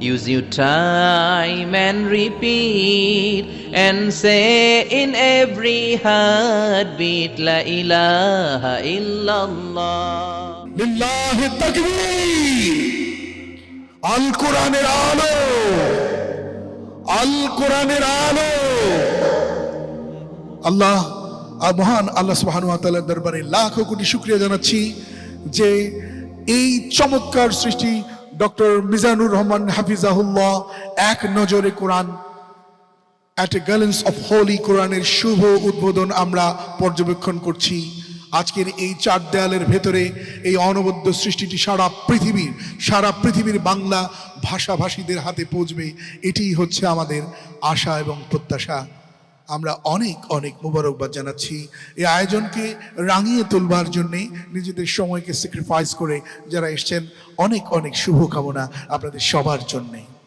use your time and repeat and say in every heartbeat, La ilaha illallah. লিল্লাহি তাকবীর আল কোরআনের আলো আল কোরআনের আলো আল্লাহ মহান আল্লাহ সুবহানাহু ওয়া দরবারে লাখো কোটি শুকরিয়া জানাচ্ছি যে এই চমৎকার সৃষ্টি ডক্টর মিজানুর রহমান হাফিজাহুল্লাহ, এক নজরে Quran at a glance of holy কোরআনের শুভ উদ্বোধন আমরা পর্যবেক্ষণ করছি। আজকের এই চার দেয়ালের ভেতরে এই অনবদ্য সৃষ্টিটি সারা পৃথিবীর সারা পৃথিবীর বাংলা ভাষাভাষীদের হাতে পৌঁছবে। এটিই হচ্ছে আমাদের আশা এবং প্রত্যাশা। আমরা অনেক অনেক মোবারকবাদ জানাচ্ছি। এই আয়োজনকে রাঙিয়ে তুলবার জন্যে নিজেদের সময়কে স্যাক্রিফাইস করে যারা এসছেন, অনেক অনেক শুভকামনা আপনাদের সবার জন্যে।